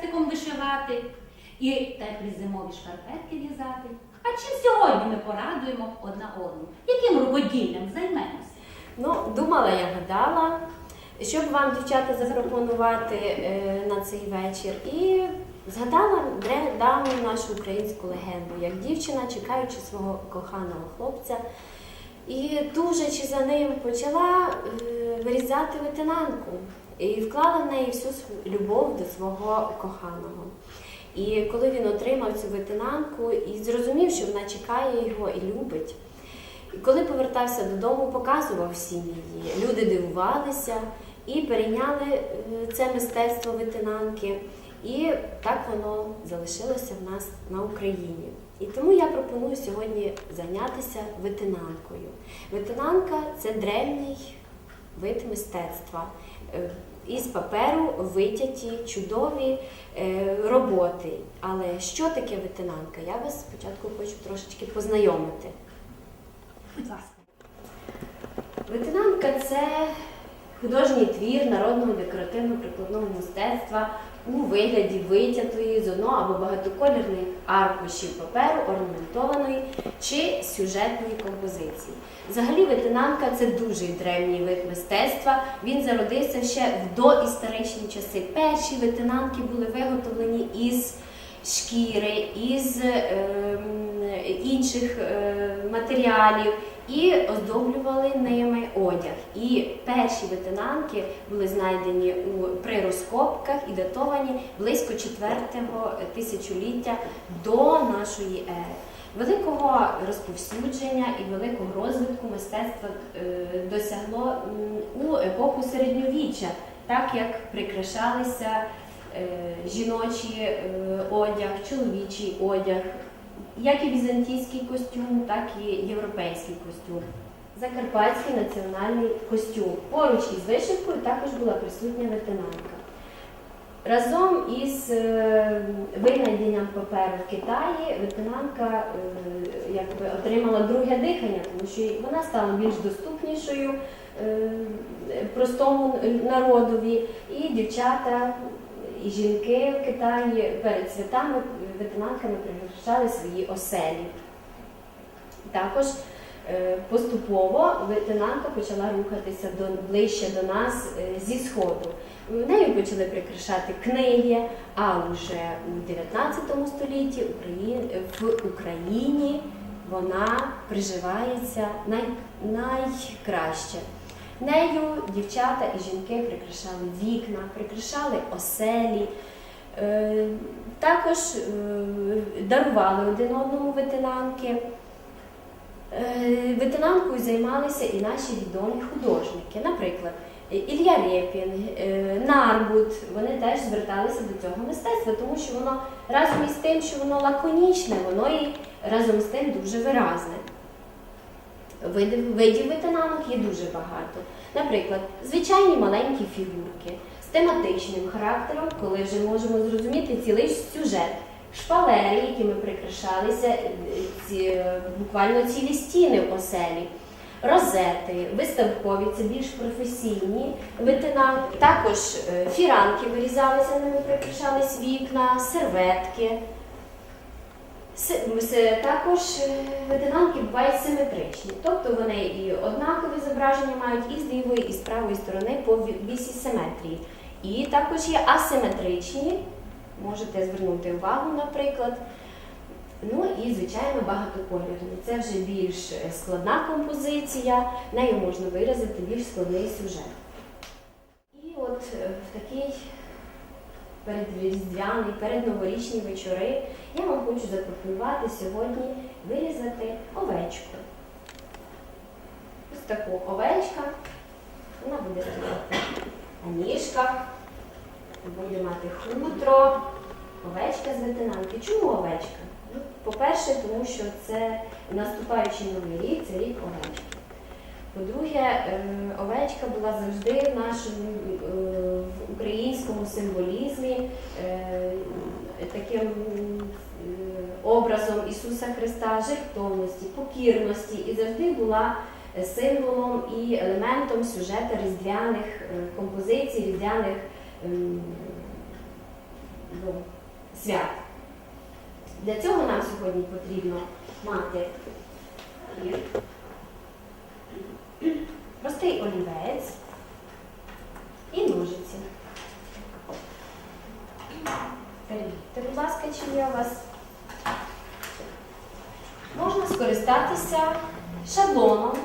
хрестиком вишивати, і теплі зимові шкарпетки в'язати. А чим сьогодні ми порадуємо одна одну? Яким рукоділлям займемося? Ну, думала, я гадала, що б вам, дівчата, запропонувати е, на цей вечір. І згадала давню нашу українську легенду, як дівчина, чекаючи свого коханого хлопця, і тужачи за ним, почала е, вирізати ветенанку і вклала в неї всю любов до свого коханого. І коли він отримав цю ветенанку і зрозумів, що вона чекає його і любить, і коли повертався додому, показував всім її. Люди дивувалися і перейняли е, це мистецтво ветенанки. І так воно залишилося в нас на Україні. І тому я пропоную сьогодні зайнятися ветенанкою. Ветенанка це древній вид мистецтва. Із паперу витяті чудові е, роботи. Але що таке ветенанка? Я вас спочатку хочу трошечки познайомити. Ветенанка це художній твір народного декоративно-прикладного мистецтва у вигляді витятої з одного або багатоколірних аркушів паперу, орнаментованої чи сюжетної композиції. Взагалі, ветенанка це дуже древній вид мистецтва. Він зародився ще в доісторичні часи. Перші ветенанки були виготовлені із шкіри, із ем, інших е, матеріалів і оздоблювали ними одяг. І перші ветенанки були знайдені у, при розкопках і датовані близько 4-го тисячоліття до нашої ери. Великого розповсюдження і великого розвитку мистецтва е, досягло у епоху середньовіччя, так як прикрашалися е, жіночий е, одяг, чоловічий одяг, як і візантійський костюм, так і європейський костюм. Закарпатський національний костюм. Поруч із вишивкою також була присутня ветенанка. Разом із е, винайденням паперу в Китаї ветенанка е, якби отримала друге дихання, тому що вона стала більш доступнішою е, простому народові. І дівчата, і жінки в Китаї перед святами ветенанками прикрашали свої оселі. Також е, поступово ветенанка почала рухатися до, ближче до нас е, зі сходу. Нею почали прикрашати книги, а вже у 19 столітті в Україні вона приживається най, найкраще. Нею дівчата і жінки прикрашали вікна, прикрашали оселі, також е, дарували один одному ветенанки. Е, Ветенанкою займалися і наші відомі художники. Наприклад, Ілля Рєпін, е, Нарбут, вони теж зверталися до цього мистецтва, тому що воно разом із тим, що воно лаконічне, воно і разом з тим дуже виразне. Видів, ветенанок є дуже багато. Наприклад, звичайні маленькі фігурки тематичним характером, коли вже можемо зрозуміти цілий сюжет. Шпалери, якими прикрашалися е, ці, е, буквально цілі стіни в оселі. Розети, виставкові, це більш професійні ветенанки. Також е, фіранки вирізалися, ними прикрашались вікна, серветки. Також ветенанки бувають симетричні, тобто вони і однакові зображення мають і з лівої, і з правої сторони по ві- вісі симетрії. І також є асиметричні, можете звернути увагу, наприклад. Ну і, звичайно, багатоколірні. Це вже більш е, складна композиція, нею можна виразити більш складний сюжет. І от е, в такий передріздвяний, передноворічні вечори я вам хочу запропонувати сьогодні вирізати овечку. Ось таку овечка. Вона буде стояти ніжках, буде мати хутро, овечка з ветенанки. Чому овечка? Ну, По-перше, тому що це наступаючий новий рік, це рік овечки. По-друге, е, овечка була завжди в нашому е, в українському символізмі е, таким е, образом Ісуса Христа, жертовності, покірності і завжди була символом і елементом сюжету різдвяних е, композицій, різдвяних ем, ну, свят. Для цього нам сьогодні потрібно мати простий олівець і ножиці. Перевірте, будь ласка, чи є у вас. Можна скористатися шаблоном,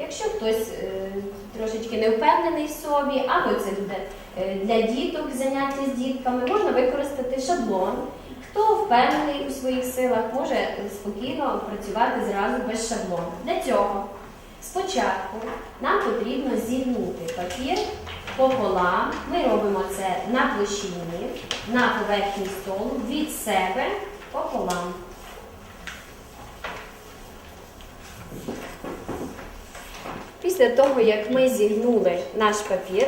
якщо хтось е, трошечки не впевнений в собі, або це буде е, для діток заняття з дітками, можна використати шаблон. Хто впевнений у своїх силах, може спокійно працювати зразу без шаблону. Для цього спочатку нам потрібно зігнути папір пополам. Ми робимо це на площині, на поверхні столу, від себе пополам. Після того, як ми зігнули наш папір,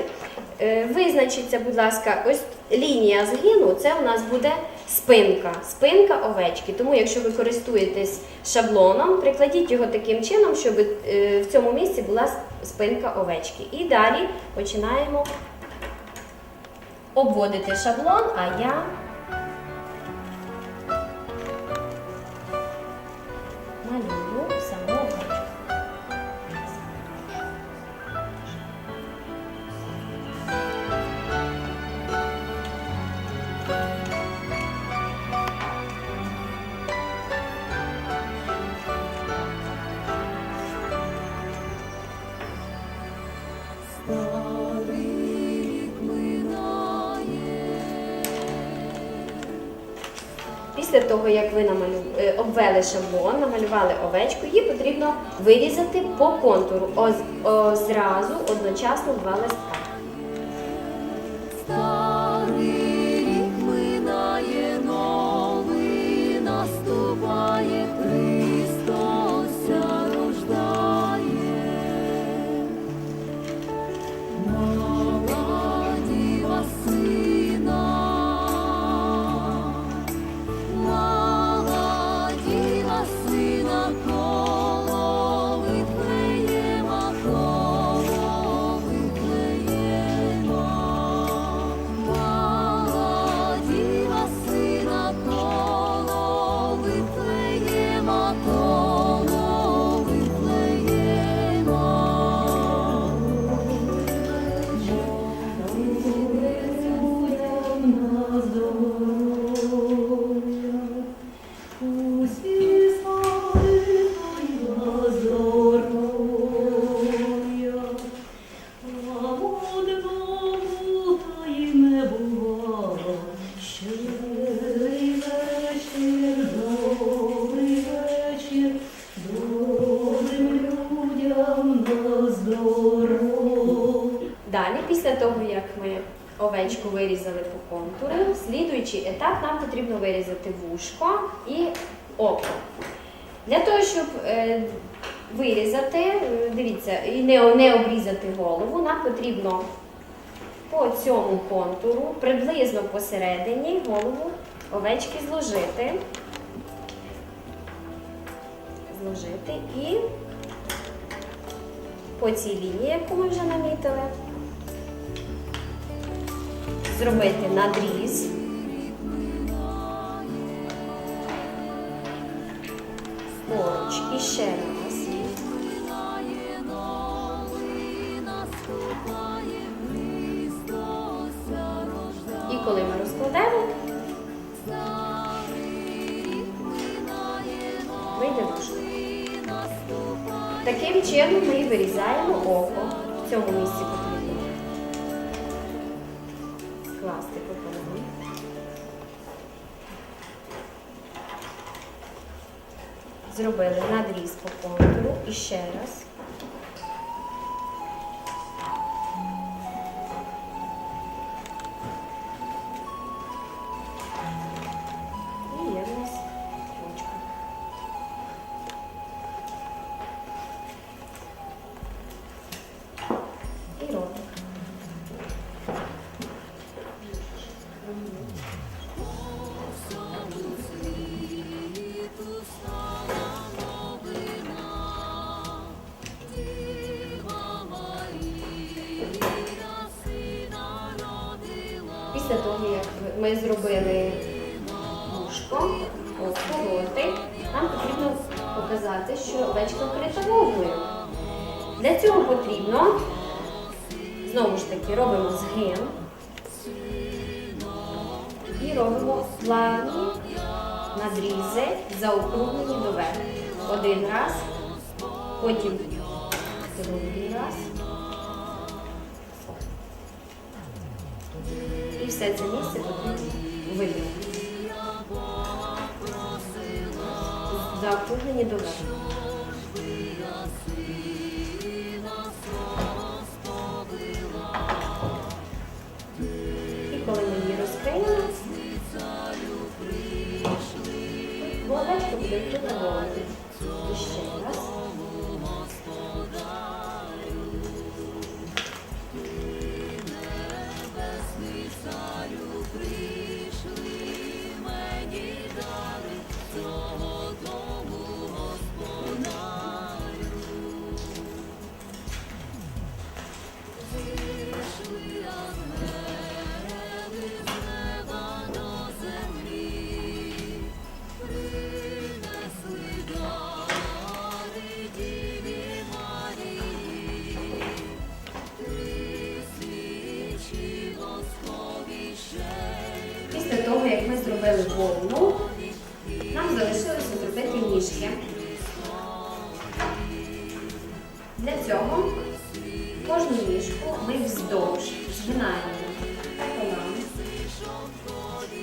е, визначиться, будь ласка, ось лінія згину, це у нас буде спинка, спинка овечки. Тому, якщо ви користуєтесь шаблоном, прикладіть його таким чином, щоб е, в цьому місці була спинка овечки. І далі починаємо обводити шаблон, а я того, як ви намалю... е, обвели шаблон, намалювали овечку, її потрібно вирізати по контуру. О... о, зразу одночасно два листка. Далі, після того, як ми овечку вирізали по контуру, слідуючий етап нам потрібно вирізати вушко і око. Для того, щоб е, вирізати, е, дивіться, і не, не обрізати голову, нам потрібно по цьому контуру, приблизно посередині голову овечки зложити. Зложити і по цій лінії, яку ми вже намітили, зробити надріз. Поруч і ще раз. І коли ми розкладемо, вийде вушко. Таким чином ми вирізаємо око. В цьому місці Зробили надріз по контуру і ще раз. Ми зробили вушко, роти, нам потрібно показати, що овечка вкрита. Для цього потрібно, знову ж таки, робимо згин і робимо плавні надрізи заокруглені доверху. Один раз, потім все це місце потрібно виділити. Заокруглені доверху. І коли ми її розкриємо, Володечко буде вкрита вовною. І ще Для цього кожну ніжку ми вздовж згинаємо. Пополам,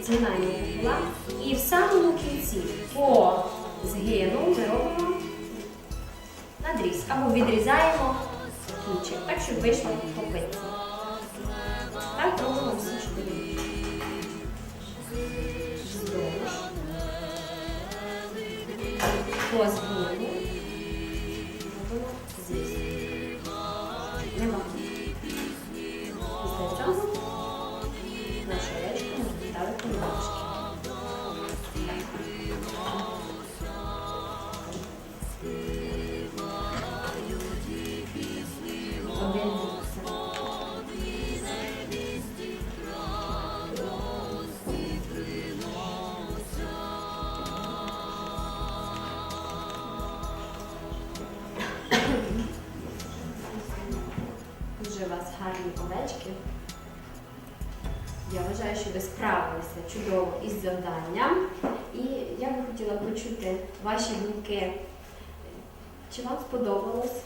згинаємо пополам і в самому кінці по згину ми робимо надріз. Або відрізаємо кінчик, так, щоб вийшло попитися. Так робимо чудово із завданням. І я би хотіла почути ваші думки. Чи вам сподобалось?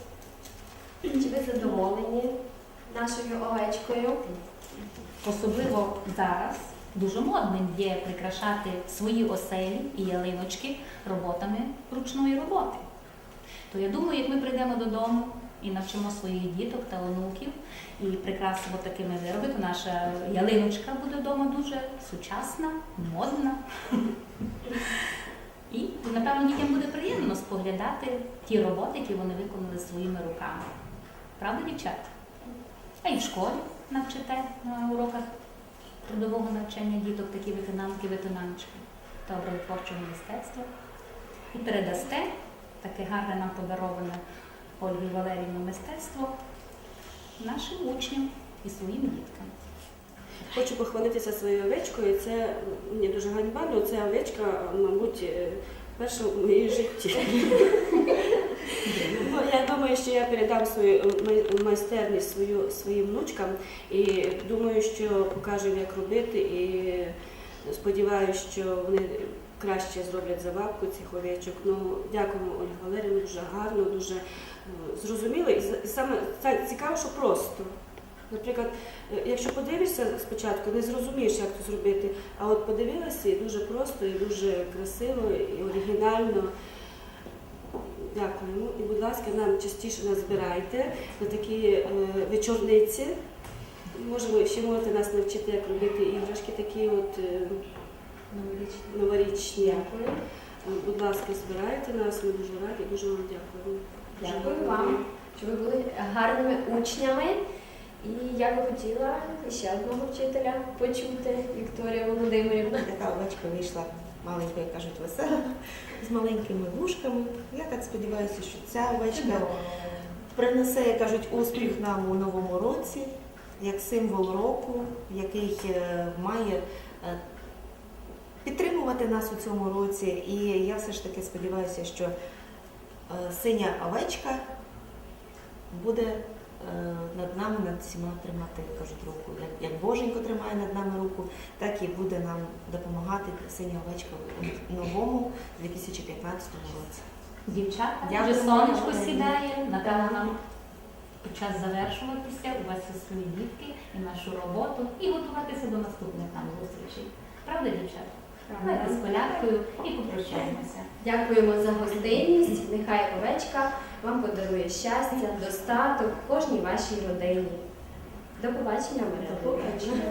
Чи ви задоволені нашою овечкою? Особливо зараз дуже модним є прикрашати свої оселі і ялиночки роботами ручної роботи. То я думаю, як ми прийдемо додому і навчимо своїх діток та онуків і прикрасимо такими вироби, то наша ялиночка буде вдома дуже сучасна, модна. І, напевно, дітям буде приємно споглядати ті роботи, які вони виконали своїми руками. Правда, дівчата? А і в школі навчите на уроках трудового навчання діток такі виконанки, виконанчики та образотворчого мистецтва. І передасте таке гарне нам подароване Ольгою Валеріївною мистецтво нашим учням і своїм діткам. Хочу похвалитися своєю овечкою. Це мені дуже ганьба, але ця овечка, мабуть, е, перша в моїй житті. Ну, Я думаю, що я передам свою майстерність свою, своїм внучкам і думаю, що покажу, як робити. І сподіваюся, що вони краще зроблять забавку цих овечок. Ну, дякуємо Ольгі Валерівні, дуже гарно, дуже е, зрозуміло. І саме цікаво, що просто. Наприклад, е, якщо подивишся спочатку, не зрозумієш, як це зробити, а от подивилася і дуже просто, і дуже красиво, і оригінально. Дякуємо. І, будь ласка, нам частіше нас збирайте на такі е, вечорниці. Можемо ще можете нас навчити, як робити іграшки такі от е, новорічні. Дякую. Е, Будь ласка, збирайте нас, ми дуже раді, дуже вам дякуємо. Дуже Дякую вам, що ви були гарними учнями. І я би хотіла ще одного вчителя почути, Вікторія Володимирівна. Така овечка вийшла маленька, як кажуть, весела, з маленькими вушками. Я так сподіваюся, що ця овечка принесе, як кажуть, успіх нам у новому році, як символ року, який е, має е, підтримувати нас у цьому році. І я все ж таки сподіваюся, що е, синя овечка буде е, над нами, над всіма тримати, кажуть, руку. Як, як Боженько тримає над нами руку, так і буде нам допомагати синя овечка у новому 2015 році. Дівчата, Дякую, вже сонечко сідає, напевно, нам час завершуватися, у вас є свої дітки і нашу роботу, і готуватися до наступних нам зустрічей. Правда, дівчата? Давайте з колядкою і попрощаємося. Дякуємо за гостинність. Нехай овечка вам подарує щастя, достаток кожній вашій родині. До побачення, Марина. До побачення.